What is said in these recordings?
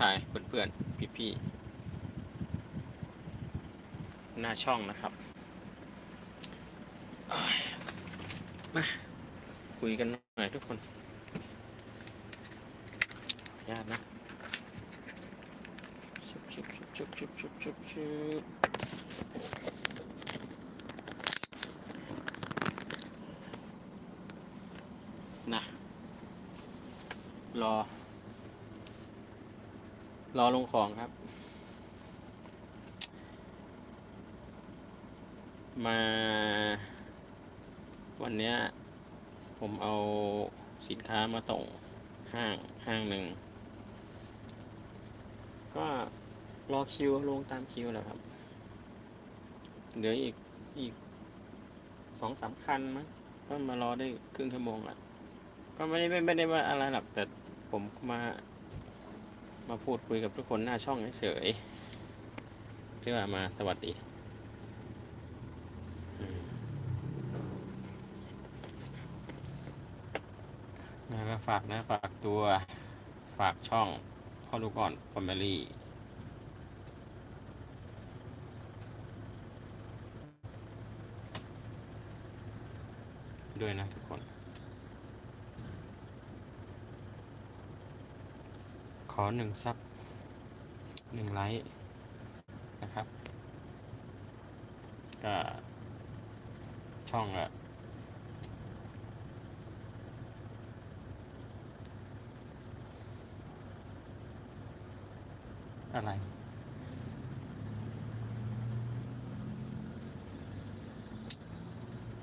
ทายเพื่อนๆพี่ๆหน้าช่องนะครับมาคุยกันหน่อยทุกคนขออนุญาตนะชุบชุบชุบชุบชุบชุบชุบนะรอ รอลงของครับ มา วันนี้ผมเอาสินค้ามาส่งห้างห้างหนึ่ง ก็รอคิวลงตามคิวแหละครับ เหลืออีกอีกสองสามคันมั้งก็มารอได้ครึ่งชั่วโมงละก็ไม่ได้ไม่ไม่ได้ว่าอะไรหรอกแต่ผมมา มาพูดคุยกับทุกคนหน้าช่องเฉยๆเพื่อมาสวัสดีอืมนะก็ฝากนะฝากตัวฝากช่องพ่อลูกก่อน Family ด้วยนะทุกคน อหนึ่งซับหนึ่งไลค์นะครับก็ช่องละอะไร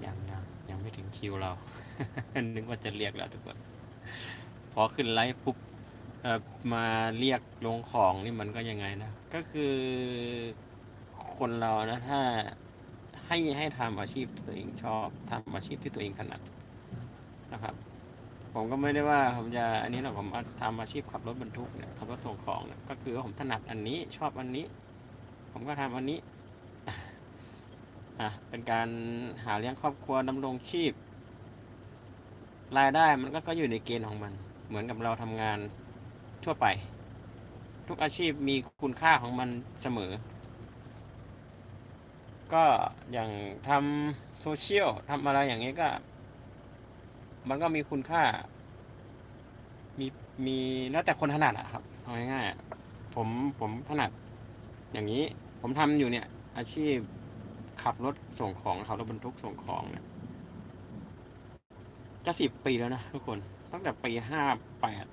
ยังยังยังไม่ถึงคิวเรา นึกว่าจะเรียกแล้วทุกคน พอขึ้นไลฟ์ปุ๊บ เอ่อมาเรียกลงของนี่มันก็ยังไงนะ ก็คือคนเรานะถ้าให้ให้ทำอาชีพที่ตัวเองชอบทำอาชีพที่ตัวเองถนัดนะครับ ผมก็ไม่ได้ว่าผมจะอันนี้หรอกผมทำอาชีพขับรถบรรทุกเนี่ยขับรถส่งของเนี่ยก็คือว่าผมถนัดอันนี้ชอบอันนี้ ผมก็ทำอันนี้อะเป็นการหาเลี้ยงครอบครัวดำรงชีพ รายได้มันก็ก็อยู่ในเกณฑ์ของมัน เหมือนกับเราทำงาน ทั่วไป ทุกอาชีพมีคุณค่าของมันเสมอ ก็อย่างทำโซเชียลทำอะไรอย่างนี้ก็ มันก็มีคุณค่า มีมีแล้วแต่คนถนัดอะครับเอาง่ายๆผมผมถนัด อย่างนี้ผมทำอยู่เนี่ย อาชีพขับรถส่งของขับรถบรรทุกส่งของเนี่ยจะสิบปีแล้วนะทุกคนตั้งแต่ปีห้าแปด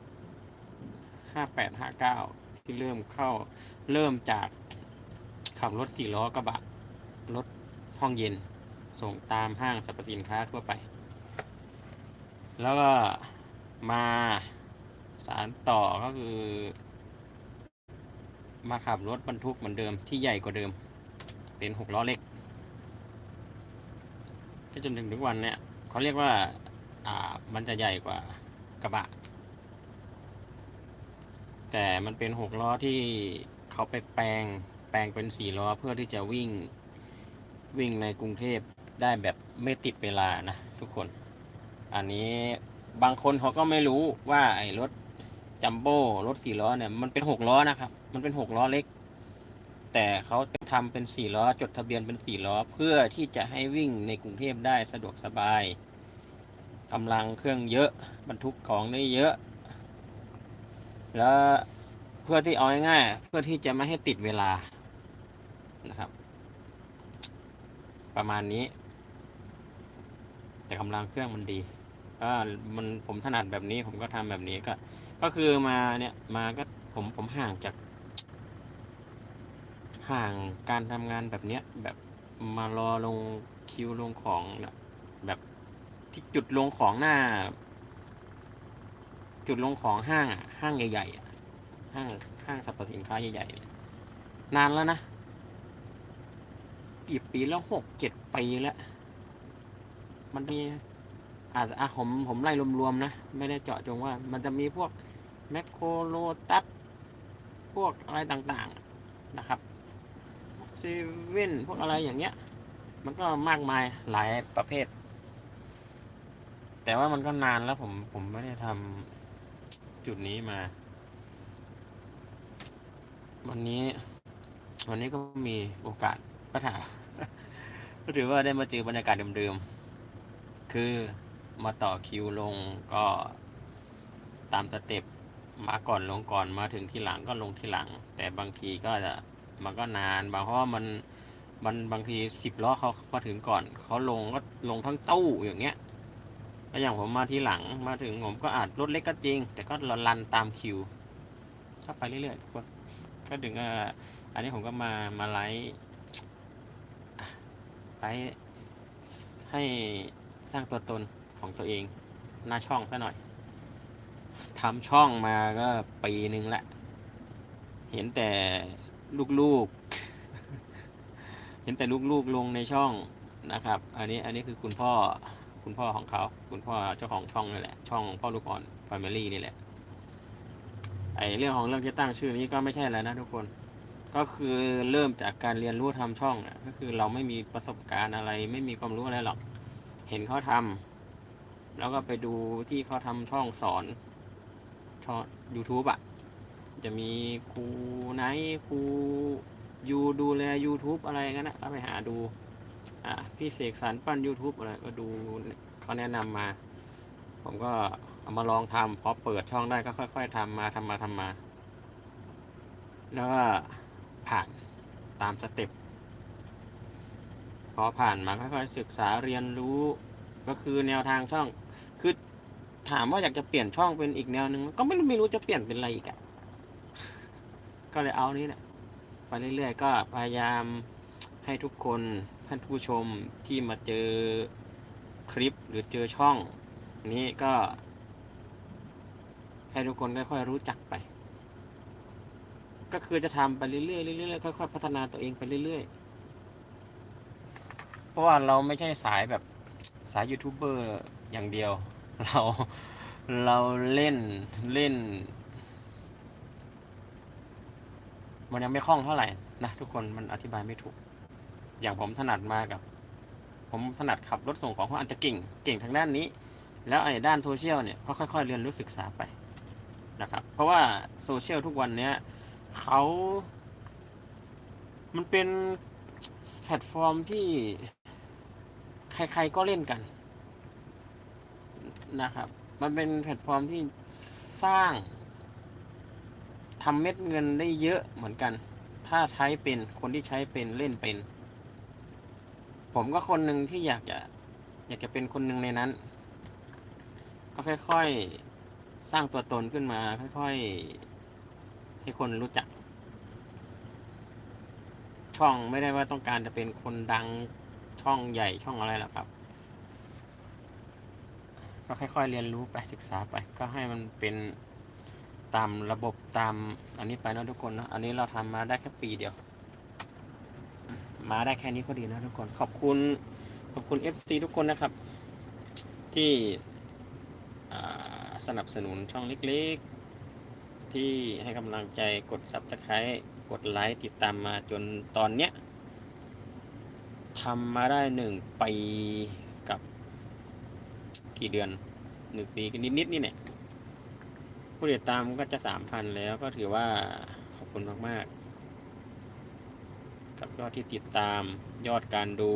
ห้าแปดห้าเก้าที่เริ่มเข้าเริ่มจากขับรถสี่ล้อกระบะ รถห้องเย็น ส่งตามห้างสรรพสินค้าทั่วไป แล้วก็มาสารต่อก็คือ มาขับรถบรรทุกเหมือนเดิมที่ใหญ่กว่าเดิม เป็นหกล้อเล็กก็จนถึงทุกวันเนี่ยเขาเรียกว่า อ่ามันจะใหญ่กว่ากระบะ แต่มันเป็นหกล้อที่เขาไปแปลงแปลงเป็นสี่ล้อเพื่อที่จะวิ่งวิ่งในกรุงเทพได้แบบไม่ติดเวลานะทุกคน อันนี้บางคนเขาก็ไม่รู้ว่าไอ้รถจัมโบ้รถสี่ล้อเนี่ยมันเป็นหกล้อนะครับ มันเป็นหกล้อเล็ก แต่เขาทำเป็นสี่ล้อจดทะเบียนเป็นสี่ล้อเพื่อที่จะให้วิ่งในกรุงเทพได้สะดวกสบายกำลังเครื่องเยอะบรรทุกของได้เยอะ แล้วเพื่อที่เอาง่ายๆเพื่อที่จะไม่ให้ติดเวลานะครับ ประมาณนี้ แต่กำลังเครื่องมันดีก็มันผมถนัดแบบนี้ผมก็ทำแบบนี้ก็ ก็คือมาเนี่ยมาก็ผมผมห่างจาก ห่างการทำงานแบบเนี้ยแบบมารอลงคิวลงของแบบที่จุดลงของหน้า จุดลงของห้างอะห้างใหญ่ๆอะห้างห้างสรรพสินค้าใหญ่ๆเนี่ยนานแล้วนะกี่ปีแล้วหกเจ็ดปีแล้ว มันมีอาจจะอะผมผมไล่รวมๆนะ ไม่ได้เจาะจงว่า มันจะมีพวกแมคโครโลตัสพวกอะไรต่างๆนะครับเซเว่นพวกอะไรอย่างเงี้ย มันก็มากมายหลายประเภท แต่ว่ามันก็นานแล้วผมผมไม่ได้ทำ จุดนี้มา วันนี้ วันนี้ก็มีโอกาสก็ถามก็ถือว่าได้มาเจอบรรยากาศเดิมๆ คือมาต่อคิวลงก็ตามสเต็ปมาก่อนลงก่อนมาถึงที่หลังก็ลงที่หลัง แต่บางทีก็จะมันก็นานบางเพราะว่ามันมันบางทีสิบล้อเขามาถึงก่อนเขาลงก็ลงทั้งตู้อย่างเงี้ย ก็อย่างผมมาทีหลังมาถึงผมก็อาจรถเล็กก็จริง แต่ก็รันตามคิวก็ไปเรื่อยๆทุกคนก็ถึงอันนี้ผมก็มามาไลฟ์ไลฟ์ให้สร้างตัวตนของตัวเองหน้าช่องซะหน่อยทำช่องมาก็ปีหนึ่งละเห็นแต่ลูกๆ เห็นแต่ลูกๆลงในช่องนะครับ อันนี้อันนี้คือคุณพ่อ คุณพ่อของเขา คุณพ่อเจ้าของช่องนี่แหละ ช่องพ่อลูกอ่อน Family นี่แหละ ไอเรื่องของเรื่องที่ตั้งชื่อนี้ก็ไม่ใช่แล้วนะทุกคน ก็คือเริ่มจากการเรียนรู้ทำช่องน่ะก็คือเราไม่มีประสบการณ์อะไร ไม่มีความรู้อะไรหรอก เห็นเขาทำแล้วก็ไปดูที่เขาทำช่องสอนช่อง YouTube อะ จะมีครูไนท์ครูยูดูแล YouTube อะไรกันนะก็ไปหาดู อ่าพี่เสกสรรปั้น YouTube อะไรก็ดูเขาแนะนำมา ผมก็เอามาลองทำพอเปิดช่องได้ก็ค่อย ๆทำมาทำมาทำมา แล้วก็ผ่านตามสเต็ปพอผ่านมาค่อยๆศึกษาเรียนรู้ ก็คือแนวทางช่อง คือถามว่าอยากจะเปลี่ยนช่องเป็นอีกแนวหนึ่งก็ไม่ไม่รู้จะเปลี่ยนเป็นอะไรอีกอะก็เลยเอานี้แหละไปเรื่อยๆ ก็พยายามให้ทุกคน ท่านผู้ชมที่มาเจอคลิปหรือเจอช่อง นี้ก็ ให้ทุกคนค่อยๆรู้จักไป ก็คือจะทำไปเรื่อยๆเรื่อยๆค่อยๆพัฒนาตัวเองไปเรื่อยๆ เพราะว่าเราไม่ใช่สายแบบสายยูทูบเบอร์อย่างเดียว เราเราเล่นเล่น มันยังไม่คล่องเท่าไหร่นะทุกคนมันอธิบายไม่ถูก อย่างผมถนัดมากับ ผมถนัดขับรถส่งของเขาอาจจะเก่งเก่งทางด้านนี้ แล้วไอ้ด้านโซเชียลเนี่ยก็ค่อย ๆ เรียนรู้ศึกษาไปนะครับ เพราะว่าโซเชียลทุกวันเนี้ยเขา มันเป็นแพลตฟอร์มที่ใคร ๆก็เล่นกันนะครับ มันเป็นแพลตฟอร์มที่สร้างทำเม็ดเงินได้เยอะเหมือนกัน ถ้าใช้เป็น คนที่ใช้เป็นเล่นเป็น ผมก็คนหนึ่งที่อยากจะ อยากจะเป็นคนหนึ่งในนั้น ก็ค่อยๆ สร้างตัวตนขึ้นมา ค่อยๆ ให้คนรู้จัก ช่องไม่ได้ว่าต้องการจะเป็นคนดังช่องใหญ่ช่องอะไรหรอกครับ ก็ค่อยๆ เรียนรู้ไปศึกษาไป ก็ให้มันเป็นตามระบบตามอันนี้ไปเนอะทุกคนเนะอันนี้เราทำมาได้แค่ปีเดียว มาได้แค่นี้ก็ดีนะทุกคน ขอบคุณ ขอบคุณ FC ทุกคนนะครับ ที่สนับสนุนช่องเล็กๆ ที่ให้กำลังใจกด Subscribe กดไลค์ติดตามมาจนตอนเนี้ยทำมาได้หนึ่งปีกับกี่เดือนหนึ่งปีกันนิดๆนี่เนี่ยผู้ติดตามก็จะสามพันแล้วก็ถือว่าขอบคุณมากๆ กับยอดที่ติดตามยอดการดู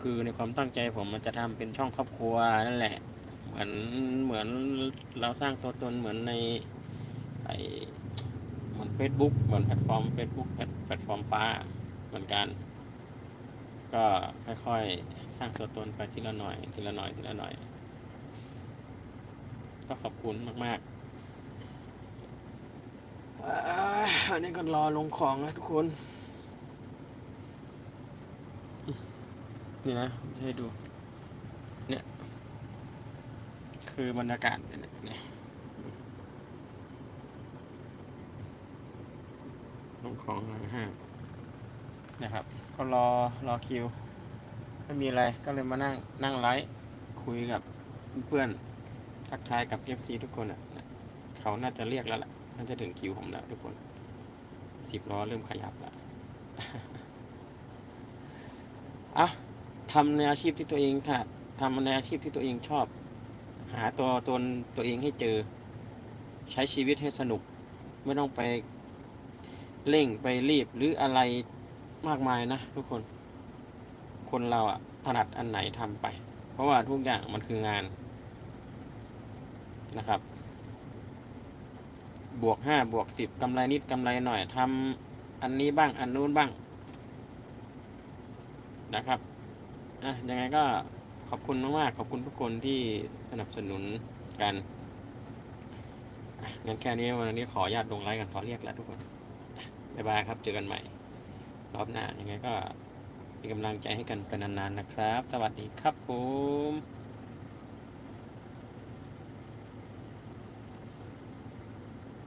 คือในความตั้งใจผมมันจะทำเป็นช่องครอบครัวนั่นแหละ เหมือนเหมือนเราสร้างตัวตนเหมือนในไอเหมือน Facebook เหมือนแพลตฟอร์ม Facebook แพลตแพลตฟอร์มฟ้าเหมือนกัน ก็ค่อยๆ สร้างตัวตนไปทีละหน่อยทีละหน่อยทีละหน่อย ก็ขอบคุณมากๆ อันนี้ก็รอลงของนะทุกคน นี่นะ ให้ดู เนี่ย คือบรรยากาศเนี่ยลงของหลังห้างนะครับ ก็รอรอคิว ไม่มีอะไรก็เลยมานั่งนั่งไลฟ์คุยกับเพื่อนทักทายกับ FC ทุกคนอะ เขาน่าจะเรียกแล้วล่ะ น่าจะถึงคิวผมแล้วทุกคนสิบล้อเริ่มขยับแล้วอะทำในอาชีพที่ตัวเองถนัดทำในอาชีพที่ตัวเองชอบ หาตัวตนตัวเองให้เจอ ใช้ชีวิตให้สนุก ไม่ต้องไปเร่งไปรีบหรืออะไรมากมายนะทุกคน คนเราอะถนัดอันไหนทำไป เพราะว่าทุกอย่างมันคืองานนะครับ บวกห้าบวกสิบกำไรนิดกำไรหน่อยทำอันนี้บ้างอันนู้นบ้าง นะครับอะยังไงก็ขอบคุณมากๆขอบคุณทุกคนที่สนับสนุนกันงั้นแค่นี้วันนี้ขอญาตลงไลน์กันขอเรียกแล้วทุกคนบ๊ายบายครับ เจอกันใหม่ รอบหน้ายังไงก็เป็นกำลังใจให้กันเป็นนานๆนะครับ สวัสดีครับผม